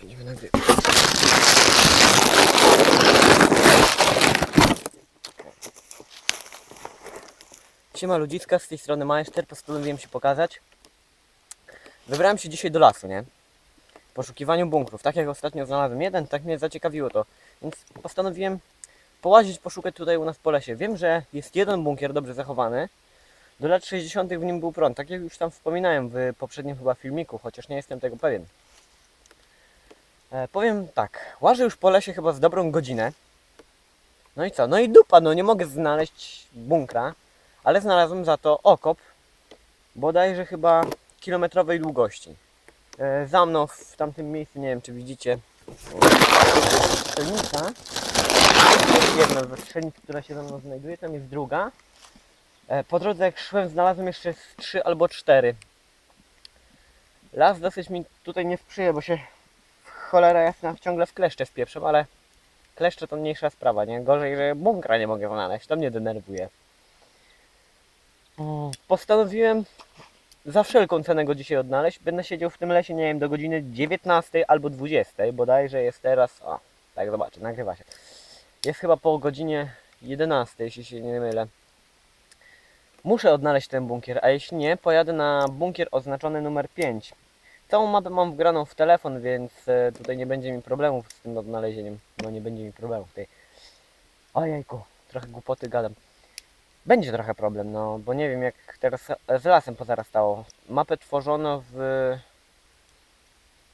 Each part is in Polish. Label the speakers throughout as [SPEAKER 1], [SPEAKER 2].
[SPEAKER 1] Będziemy nagrywać. Siema ludziska, z tej strony Majster, postanowiłem się pokazać. Wybrałem się dzisiaj do lasu, nie? W poszukiwaniu bunkrów. Tak jak ostatnio znalazłem jeden, tak mnie zaciekawiło to. Więc postanowiłem połazić, poszukać tutaj u nas po lesie. Wiem, że jest jeden bunkier dobrze zachowany. Do lat 60. w nim był prąd, tak jak już tam wspominałem w poprzednim chyba filmiku, chociaż nie jestem tego pewien. E, powiem tak, łażę już po lesie chyba z dobrą godzinę. No i co? No i dupa, no nie mogę znaleźć bunkra, ale znalazłem za to okop, bodajże chyba kilometrowej długości. E, za mną w tamtym miejscu, nie wiem czy widzicie, strzelnica. Jest jedna ze strzelnic, która się za mną znajduje, tam jest druga. E, Po drodze jak szłem znalazłem jeszcze z trzy albo cztery. Las dosyć mi tutaj nie sprzyja, bo się cholera jasna ciągle w kleszcze wpieprzam, ale kleszcze to mniejsza sprawa, nie? Gorzej, że bunkra nie mogę znaleźć, to mnie denerwuje. Mm, Postanowiłem za wszelką cenę go dzisiaj odnaleźć. Będę siedział w tym lesie, nie wiem, do godziny 19 albo 20, bodajże jest teraz, o, tak zobaczę, nagrywa się. Jest chyba po godzinie 11, jeśli się nie mylę. Muszę odnaleźć ten bunkier, a jeśli nie, pojadę na bunkier oznaczony numer 5. Całą mapę mam wgraną w telefon, więc e, tutaj nie będzie mi problemów z tym odnalezieniem. No nie będzie mi problemów tutaj. Ojejku, trochę głupoty gadam. Będzie trochę problem, no bo nie wiem jak teraz z lasem pozarastało. Mapę tworzono w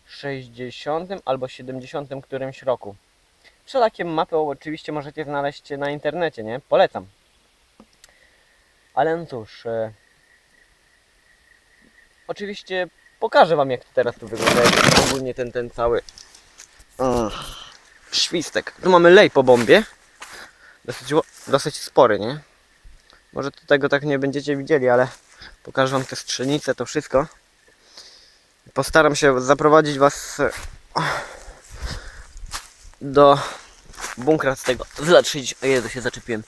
[SPEAKER 1] 60 albo 70 którymś roku. Wszelakie mapy oczywiście możecie znaleźć na internecie, nie? Polecam. Ale no cóż. E... Oczywiście pokażę wam jak to teraz tu wygląda. Ogólnie ten, ten cały świstek. Tu mamy lej po bombie. Dosyć, dosyć spory, nie? Może tego tak nie będziecie widzieli, ale pokażę wam te strzelnice, to wszystko. Postaram się zaprowadzić was e, do bunkra z tego z lat 60. Jezu, się zaczepiłem.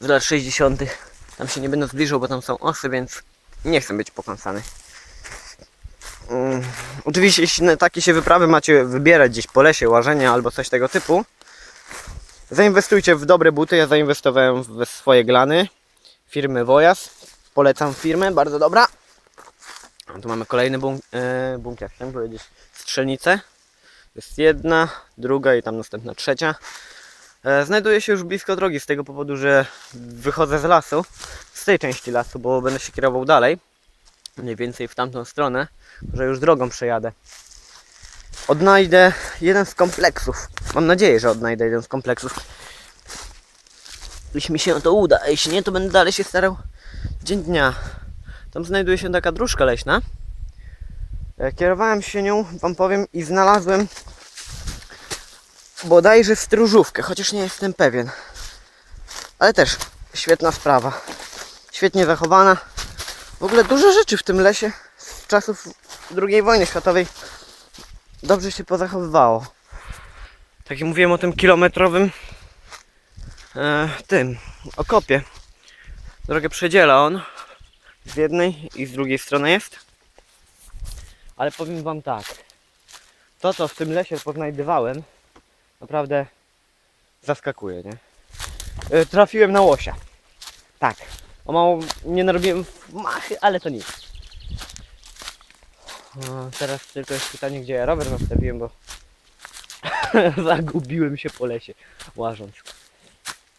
[SPEAKER 1] Z lat 60. Tam się nie będę zbliżał, bo tam są osy, więc nie chcę być pokąsany. Oczywiście, jeśli takie się wyprawy macie wybierać gdzieś po lesie, łażenie albo coś tego typu, zainwestujcie w dobre buty. Ja zainwestowałem w swoje glany firmy Wojas. Polecam firmę, bardzo dobra. Tu mamy kolejny bunk e, bunkier, chciałem powiedzieć strzelnicę. Jest jedna, druga i tam następna trzecia. E, Znajduję się już blisko drogi z tego powodu, że wychodzę z lasu, z tej części lasu, bo będę się kierował dalej. Mniej więcej w tamtą stronę, że już drogą przejadę. Odnajdę jeden z kompleksów. Mam nadzieję, że odnajdę jeden z kompleksów. Jeśli mi się to uda, a jeśli nie, to będę dalej się starał dzień dnia. Tam znajduje się taka dróżka leśna. E, Kierowałem się nią, wam powiem, i znalazłem bodajże stróżówkę, chociaż nie jestem pewien. Ale też świetna sprawa. Świetnie zachowana. W ogóle dużo rzeczy w tym lesie z czasów II wojny światowej dobrze się pozachowywało. Tak jak mówiłem o tym kilometrowym e, tym okopie. Drogę przedziela on. Z jednej i z drugiej strony jest. Ale powiem wam tak. To co w tym lesie poznajdywałem naprawdę zaskakuje, nie? E, Trafiłem na łosia. Tak. O mało nie narobiłem machy, ale to nic. Teraz tylko jest pytanie, gdzie ja rower zostawiłem, bo zagubiłem się po lesie łażąc.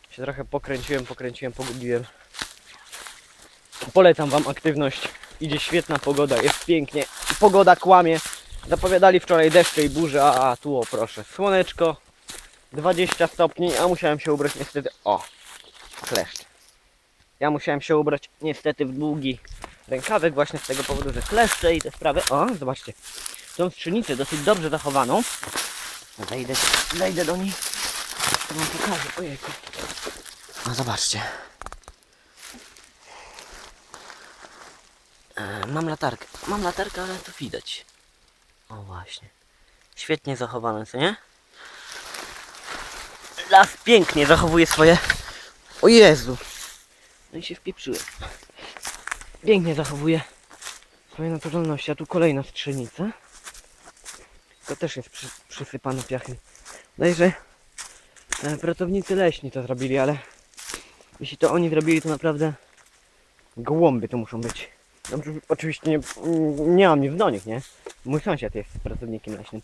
[SPEAKER 1] Się trochę pokręciłem, pokręciłem, pogubiłem. Polecam Wam aktywność. Idzie świetna pogoda, jest pięknie. Pogoda kłamie. Zapowiadali wczoraj deszcze i burze, a, a tu o proszę, słoneczko, 20 stopni, a musiałem się ubrać niestety, o, kleszcz. Ja musiałem się ubrać niestety w długi rękawek właśnie z tego powodu, że kleszcze i te sprawy. O, zobaczcie, tą strzelnicę dosyć dobrze zachowaną. Zejdę, zejdę do niej, to Wam pokażę, ojejku. No zobaczcie. E, mam latarkę. Mam latarkę, ale to widać. O właśnie. Świetnie zachowane, co nie? Las pięknie zachowuje swoje... O Jezu! No i się wpieprzyłem. Pięknie zachowuje swoje naturalności. A tu kolejna strzelnica. To też jest przy, przysypane piachem. Dajże e, pracownicy leśni to zrobili, ale jeśli to oni zrobili, to naprawdę gołąby to muszą być. Dobrze, oczywiście nie, nie mam nic do nich, nie? Mój sąsiad jest pracownikiem leśnym.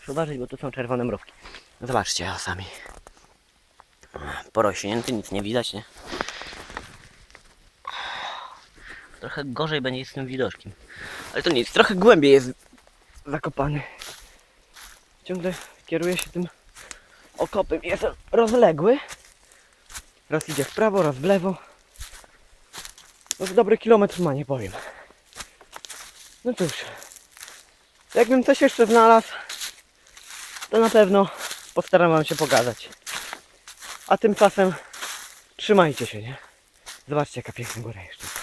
[SPEAKER 1] Muszę uważać, bo to są czerwone mrówki. Zobaczcie sami. Porośnięty, nic nie widać, nie? Trochę gorzej będzie z tym widoczkiem. Ale to nic, trochę głębiej jest zakopany. Ciągle kieruje się tym okopem. Jest rozległy. Raz idzie w prawo, raz w lewo. No to dobry kilometr ma, nie powiem. No cóż. Jakbym coś jeszcze znalazł, to na pewno postaram wam się pokazać. A tymczasem trzymajcie się, nie? Zobaczcie jaka piękna góra jeszcze.